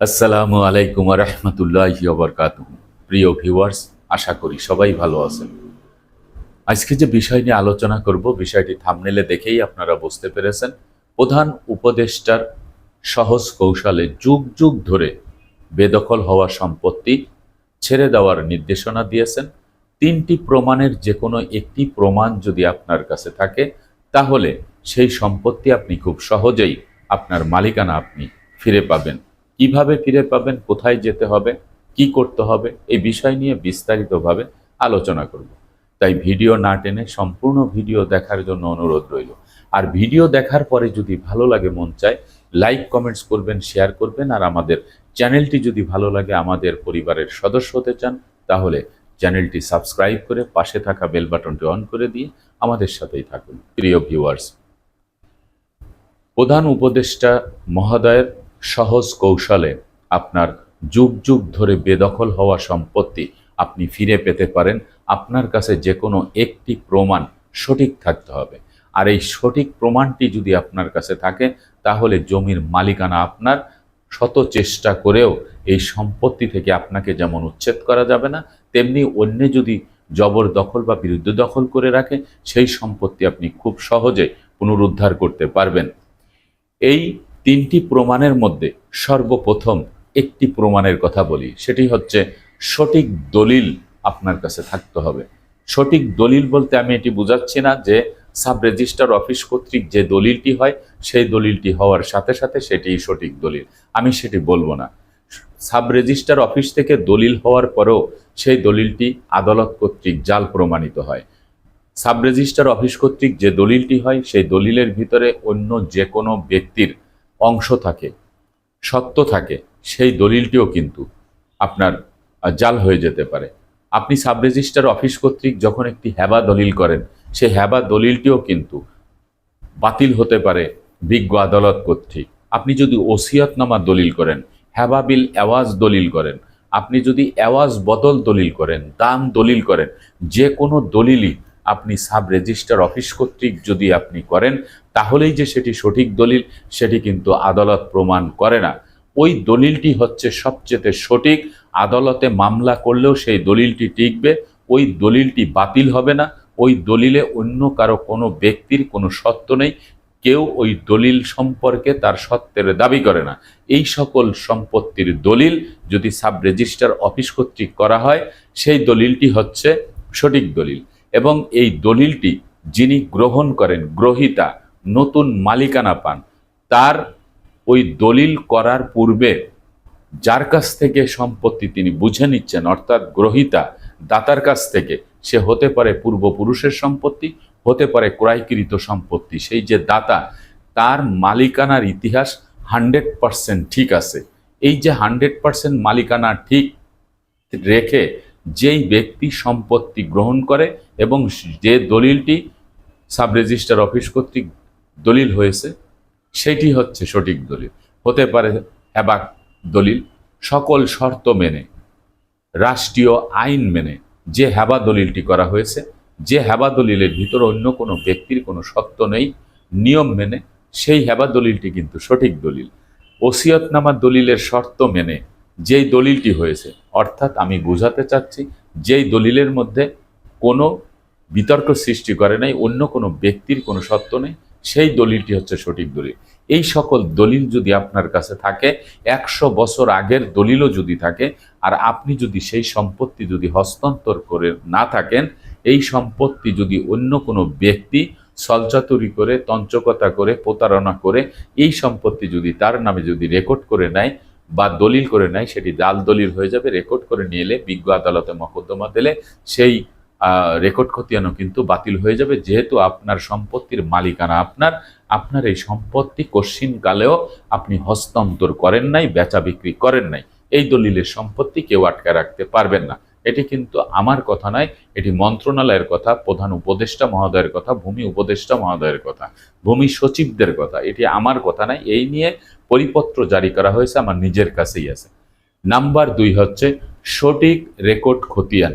আসসালামু আলাইকুম রহমতুল্লাহ বরকাত প্রিয় ভিউয়ার্স আশা করি সবাই ভালো আছেন। আজকে যে বিষয় নিয়ে আলোচনা করব, বিষয়টি থামনেলে দেখেই আপনারা বুঝতে পেরেছেন। প্রধান উপদেষ্টার সহজ কৌশলে যুগ যুগ ধরে বেদখল হওয়া সম্পত্তি ছেড়ে দেওয়ার নির্দেশনা দিয়েছেন। তিনটি প্রমাণের যে কোনো একটি প্রমাণ যদি আপনার কাছে থাকে, তাহলে সেই সম্পত্তি আপনি খুব সহজেই আপনার মালিকানা আপনি ফিরে পাবেন। কীভাবে ফিরে পাবেন, কোথায় যেতে হবে, কি করতে হবে, এই বিষয় নিয়ে বিস্তারিতভাবে আলোচনা করব। তাই ভিডিও না টেনে সম্পূর্ণ ভিডিও দেখার জন্য অনুরোধ রইল। আর ভিডিও দেখার পরে যদি ভালো লাগে, মন চায়, লাইক, কমেন্টস করবেন, শেয়ার করবেন, আর আমাদের চ্যানেলটি যদি ভালো লাগে, আমাদের পরিবারের সদস্য হতে চান, তাহলে চ্যানেলটি সাবস্ক্রাইব করে পাশে থাকা বেল বাটনটি অন করে দিয়ে আমাদের সাথেই থাকুন। প্রিয় ভিউয়ার্স, প্রধান উপদেষ্টা মহোদয়ের সহজ কৌশলে আপনার যুগ যুগ ধরে বেদখল হওয়া সম্পত্তি আপনি ফিরে পেতে পারেন। আপনার কাছে যে কোনো একটি প্রমাণ সঠিক থাকতে হবে। আর এই সঠিক প্রমাণটি যদি আপনার কাছে থাকে, তাহলে জমির মালিকানা আপনার। শত চেষ্টা করেও এই সম্পত্তি থেকে আপনাকে যেমন উচ্ছেদ করা যাবে না, তেমনি অন্য যদি জবরদখল বা বিরুদ্ধ দখল করে রাখে, সেই সম্পত্তি আপনি খুব সহজে পুনরুদ্ধার করতে পারবেন। এই তিনটি প্রমাণের মধ্যে সর্বপ্রথম একটি প্রমাণের কথা বলি। সেটি হচ্ছে সঠিক দলিল আপনার কাছে থাকতে হবে। সঠিক দলিল বলতে আমি এটি বোঝাচ্ছি না যে সাব রেজিস্টার অফিস কর্তৃক যে দলিলটি হয়, সেই দলিলটি হওয়ার সাথে সাথে সেটিই সঠিক দলিল। আমি সেটি বলব না। সাব রেজিস্টার অফিস থেকে দলিল হওয়ার পরেও সেই দলিলটি আদালত কর্তৃক জাল প্রমাণিত হয়। সাব রেজিস্টার অফিস কর্তৃক যে দলিলটি হয়, সেই দলিলের ভিতরে অন্য যে কোনো ব্যক্তির অংশ থাকে, সত্য থাকে, সেই দলিলটিও কিন্তু আপনার জাল হয়ে যেতে পারে। আপনি সাব রেজিস্টার অফিস কর্তৃক যখন একটি হ্যাবা দলিল করেন, সেই হ্যাবা দলিলটিও কিন্তু বাতিল হতে পারে বিজ্ঞ আদালত কর্তৃক। আপনি যদি ওসিয়তনামা দলিল করেন হ্যাবাবিল অ্যাওয়াজ দলিল করেন, আপনি যদি অ্যাওয়াজ বদল দলিল করেন দাম দলিল করেন, যে কোনো দলিলই আপনি সাব রেজিস্টার অফিস কর্তৃক যদি আপনি করেন, তাহলেই যে সেটি সঠিক দলিল, সেটি কিন্তু আদালত প্রমাণ করে না। ওই দলিলটি হচ্ছে সবচেয়ে সঠিক। আদালতে মামলা করলেও সেই দলিলটি টিকবে, ওই দলিলটি বাতিল হবে না। ওই দলিলে অন্য কারও কোনো ব্যক্তির কোনো সত্য নেই। কেউ ওই দলিল সম্পর্কে তার সত্যের দাবি করে না। এই সকল সম্পত্তির দলিল যদি সাব রেজিস্টার অফিস কর্তৃক করা হয়, সেই দলিলটি হচ্ছে সঠিক দলিল। এবং এই দলিলটি যিনি গ্রহণ করেন, গ্রহিতা, নতুন মালিকানা পান, তার ওই দলিল করার পূর্বে যার কাছ থেকে সম্পত্তি তিনি বুঝে নিচ্ছেন, অর্থাৎ গ্রহিতা, দাতার কাছ থেকে, সে হতে পারে পূর্বপুরুষের সম্পত্তি, হতে পারে ক্রয়কৃত সম্পত্তি। সেই যে দাতা, তার মালিকানার ইতিহাস হান্ড্রেড পারসেন্ট ঠিক আছে। এই যে হান্ড্রেড পারসেন্ট মালিকানা ঠিক রেখে যেই ব্যক্তি সম্পত্তি গ্রহণ করে এবং যে দলিলটি সাব রেজিস্টার অফিস কর্তৃক দলিল হয়েছে, সেটি হচ্ছে সঠিক দলিল। হতে পারে হ্যাবাক দলিল, সকল শর্ত মেনে, রাষ্ট্রীয় আইন মেনে যে হ্যাবা দলিলটি করা হয়েছে, যে হ্যাবা দলিলের ভিতরে অন্য কোনো ব্যক্তির কোনো সত্য নেই, নিয়ম মেনে সেই হ্যাবা দলিলটি কিন্তু সঠিক দলিল। ওসিয়তনামা দলিলের শর্ত মেনে যেই দলিলটি হয়েছে, অর্থাৎ আমি বোঝাতে চাচ্ছি, যেই দলিলের মধ্যে কোনো বিতর্ক সৃষ্টি করে নাই, অন্য কোনো ব্যক্তির কোনো সত্য নেই, সেই দলিলটি হচ্ছে সঠিক দলিল। এই সকল দলিল যদি আপনার কাছে থাকে, একশো বছর আগের দলিলও যদি থাকে, আর আপনি যদি সেই সম্পত্তি যদি হস্তান্তর করে না থাকেন, এই সম্পত্তি যদি অন্য কোনো ব্যক্তি সলচাতুরি করে, তঞ্চকতা করে, প্রতারণা করে, এই সম্পত্তি যদি তার নামে যদি রেকর্ড করে নেয় বা দলিল করে নেয়, সেটি জাল দলিল হয়ে যাবে, রেকর্ড করে নিয়ে এলে বিজ্ঞ আদালতে মকদ্দমা দিলে সেই রেকর্ড খতিয়ানো কিন্তু বাতিল হয়ে যাবে। যেহেতু আপনার সম্পত্তির মালিকানা আপনার আপনার এই সম্পত্তি কশ্চিনকালেও আপনি হস্তান্তর করেন নাই, বেচা বিক্রি করেন নাই। এই দলিলের সম্পত্তি কেউ আটকে রাখতে পারবেন না। এটি কিন্তু আমার কথা নয়, এটি মন্ত্রণালয়ের কথা, প্রধান উপদেষ্টা মহোদয়ের কথা, ভূমি উপদেষ্টা মহোদয়ের কথা, ভূমি সচিবদের কথা। এটি আমার কথা নয়, এই নিয়ে পরিপত্র জারি করা হয়েছে, আমার নিজের কাছেই আছে। নাম্বার দুই হচ্ছে, সঠিক রেকর্ড খতিয়ান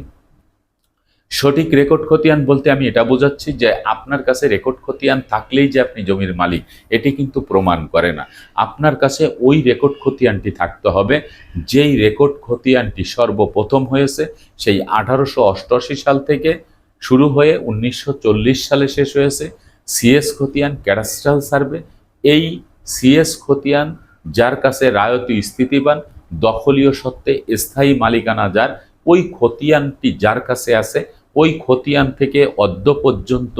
সঠিক রেকর্ড খতিয়ান বলতে আমি এটা বোঝাচ্ছি যে আপনার কাছে রেকর্ড খতিয়ান থাকলেই যে আপনি জমির মালিক, এটি কিন্তু প্রমাণ করে না। আপনার কাছে ওই রেকর্ড খতিয়ানটি থাকতে হবে, যেই রেকর্ড খতিয়ানটি সর্বপ্রথম হয়েছে, সেই আঠারোশো অষ্টআশি সাল থেকে শুরু হয়ে উনিশশো চল্লিশ সালে শেষ হয়েছে। সিএস খতিয়ান ক্যাডাস্ট্রাল সার্ভে এই সিএস খতিয়ান যার কাছে রায়তি স্থিতিবান, দখলীয় সত্ত্বে স্থায়ী মালিকানা যার, ওই খতিয়ানটি যার কাছে আছে ওই খতিয়ান থেকে অদ্য পর্যন্ত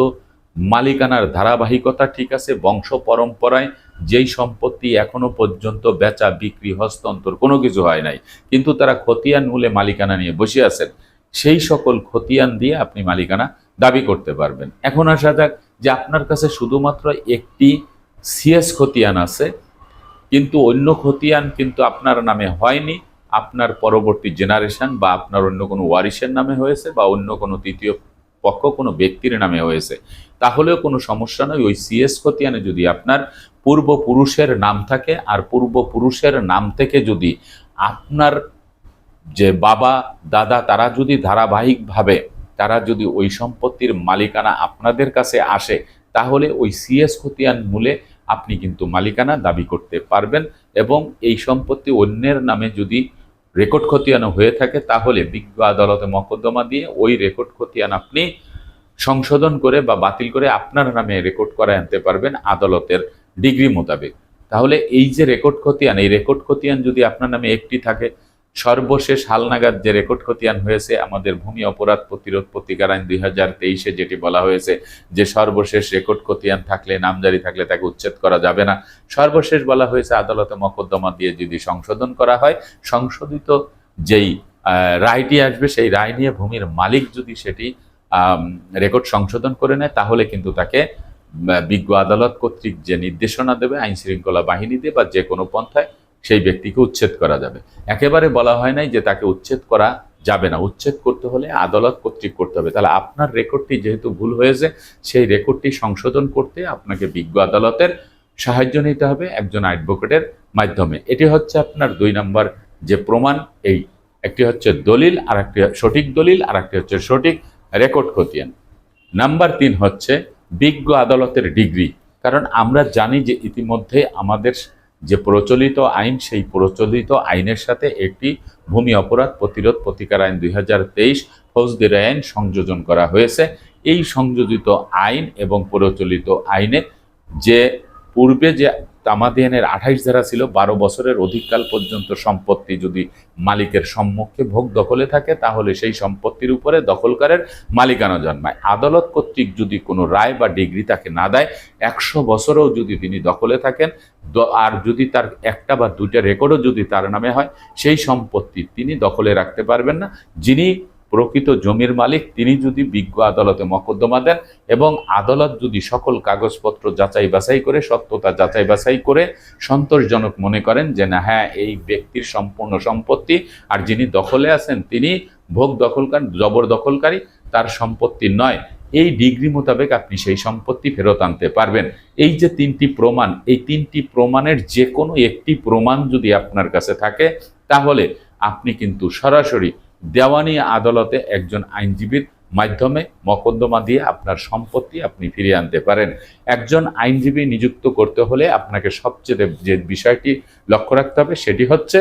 মালিকানার ধারাবাহিকতা ঠিক আছে, বংশ পরম্পরায় যেই সম্পত্তি এখনও পর্যন্ত বেচা, বিক্রি, হস্তান্তর কোনো কিছু হয় নাই। কিন্তু তারা খতিয়ান মূলে মালিকানা নিয়ে বসে আছেন। সেই সকল খতিয়ান দিয়ে আপনি মালিকানা দাবি করতে পারবেন। এখন আসা যাক যে আপনার কাছে শুধুমাত্র একটি সিএস খতিয়ান আছে, কিন্তু অন্য খতিয়ান কিন্তু আপনার নামে হয়নি। আপনার পরবর্তী জেনারেশন বা আপনার অন্য কোনো ওয়ারিসের নামে হয়েছে বা অন্য কোনো তৃতীয় পক্ষ কোনো ব্যক্তির নামে হয়েছে, তাহলেও কোনো সমস্যা নয় ওই সিএস খতিয়ানে যদি আপনার পূর্বপুরুষের নাম থাকে আর পূর্বপুরুষের নাম থেকে যদি আপনার যে বাবা, দাদা, তারা যদি ধারাবাহিকভাবে, তারা যদি ওই সম্পত্তির মালিকানা আপনাদের কাছে আসে, তাহলে ওই সিএস খতিয়ান মূলে আপনি কিন্তু মালিকানা দাবি করতে পারবেন এবং এই সম্পত্তি অন্যের নামে যদি রেকর্ড খতিয়ানো হয়ে থাকে, তাহলে বিজ্ঞ আদালতে মকদ্দমা দিয়ে ওই রেকর্ড খতিয়ান আপনি সংশোধন করে বা বাতিল করে আপনার নামে রেকর্ড করে আনতে পারবেন আদালতের ডিগ্রি মোতাবেক। তাহলে এই যে রেকর্ড খতিয়ান, এই রেকর্ড খতিয়ান যদি আপনার নামে একটি থাকে সর্বশেষ হালনাগাদ যে রেকর্ড খতিয়ান হয়েছে, আমাদের ভূমি অপরাধ প্রতিরোধ প্রতিকার আইন দুই হাজার তেইশে যেটি বলা হয়েছে, যে সর্বশেষ রেকর্ড খতিয়ান থাকলে, নামজারি থাকলে তাকে উচ্ছেদ করা যাবে না। সর্বশেষ বলা হয়েছে, আদালতে মকদ্দমা দিয়ে যদি সংশোধন করা হয়, সংশোধিত যেই রায়টি আসবে, সেই রায় নিয়ে ভূমির মালিক যদি সেটি রেকর্ড সংশোধন করে নেয়, তাহলে কিন্তু তাকে বিজ্ঞ আদালত কর্তৃক যে নির্দেশনা দেবে আইন শৃঙ্খলা বাহিনী দিয়ে বা যে কোনো পন্থায় সেই ব্যক্তিকে উচ্ছেদ করা যাবে। একেবারে বলা হয় নাই যে তাকে উচ্ছেদ করা যাবে না। উচ্ছেদ করতে হলে আদালত কর্তৃক করতে হবে। তাহলে আপনার রেকর্ডটি যেহেতু ভুল হয়েছে, সেই রেকর্ডটি সংশোধন করতে আপনাকে বিজ্ঞ আদালতের সাহায্য নিতে হবে একজন অ্যাডভোকেটের মাধ্যমে। এটি হচ্ছে আপনার দুই নম্বর যে প্রমাণ, এই একটি হচ্ছে দলিল আর একটি সঠিক দলিল আর একটি হচ্ছে সঠিক রেকর্ড খতিয়ান। নাম্বার তিন হচ্ছে বিজ্ঞ আদালতের ডিগ্রি। কারণ আমরা জানি যে ইতিমধ্যে আমাদের যে প্রচলিত আইন, সেই প্রচলিত আইনের সাথে একটি ভূমি অপরাধ প্রতিরোধ প্রতিকার আইন দুই হাজার তেইশ, ফৌজদের আইন সংযোজন করা হয়েছে। এই সংযোজিত আইন এবং প্রচলিত আইনে যে পূর্বে যে তামাদিয়ানের আঠাইশ ধারা ছিল, বারো বছরের অধিককাল পর্যন্ত সম্পত্তি যদি মালিকের সম্মুখে ভোগ দখলে থাকে, তাহলে সেই সম্পত্তির উপরে দখলকারের মালিকানা জন্মায়। আদালত কর্তৃক যদি কোনো রায় বা ডিগ্রি তাকে না দেয়, একশো বছরেও যদি তিনি দখলে থাকেন আর যদি তার একটা বা দুইটা রেকর্ডও যদি তার নামে হয়, সেই সম্পত্তি তিনি দখলে রাখতে পারবেন না, যিনি প্রকৃত জমির মালিক, তিনি যদি বিজ্ঞ আদালতে মকদ্দমা দেন এবং আদালত যদি সকল কাগজপত্র যাচাই বাছাই করে, সত্যতা যাচাই বাছাই করে সন্তোষজনক মনে করেন যে, না হ্যাঁ এই ব্যক্তির সম্পূর্ণ সম্পত্তি আর যিনি দখলে আছেন, তিনি ভোগ দখলকার জবরদখলকারী তার সম্পত্তি নয়। এই ডিগ্রি মোতাবেক আপনি সেই সম্পত্তি ফেরত আনতে পারবেন। এই যে তিনটি প্রমাণ, এই তিনটি প্রমাণের যে কোনো একটি প্রমাণ যদি আপনার কাছে থাকে, তাহলে আপনি কিন্তু সরাসরি দেওয়ানি আদালতে একজন আইনজীবীর মাধ্যমে মকদ্দমা দিয়ে আপনার সম্পত্তি আপনি ফিরিয়ে আনতে পারেন। একজন আইনজীবী নিযুক্ত করতে হলে আপনাকে সবচেয়ে যে বিষয়টি লক্ষ্য রাখতে হবে সেটি হচ্ছে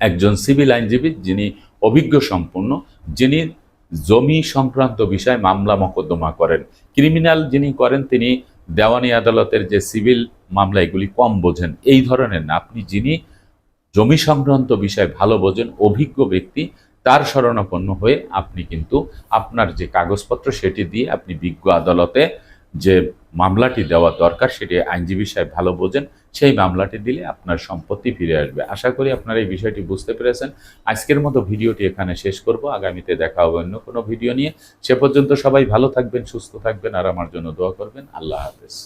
একজন সিভিল আইনজীবী যিনি অভিজ্ঞ সম্পন্ন যিনি জমি সংক্রান্ত বিষয়ে মামলা মকদ্দমা করেন। ক্রিমিনাল যিনি করেন, তিনি দেওয়ানি আদালতের যে সিভিল মামলা, এগুলি কম বোঝেন। এই ধরনের না, আপনি যিনি জমি সংক্রান্ত বিষয় ভালো বোঝেন, অভিজ্ঞ ব্যক্তি, তার শরণাপন্ন হয়ে আপনি কিন্তু আপনার যে কাগজপত্র সেটি দিয়ে আপনি বিজ্ঞ আদালতে যে মামলাটি দেওয়া দরকার সেটি আইনজীবী সাহেব ভালো বোঝেন, সেই মামলাটি দিলে আপনার সম্পত্তি ফিরে আসবে। আশা করি আপনারা এই বিষয়টি বুঝতে পেরেছেন। আজকের মতো ভিডিওটি এখানে শেষ করব। আগামীতে দেখা হবে অন্য কোনো ভিডিও নিয়ে। সে পর্যন্ত সবাই ভালো থাকবেন, সুস্থ থাকবেন আর আমার জন্য দোয়া করবেন। আল্লাহ হাফেজ।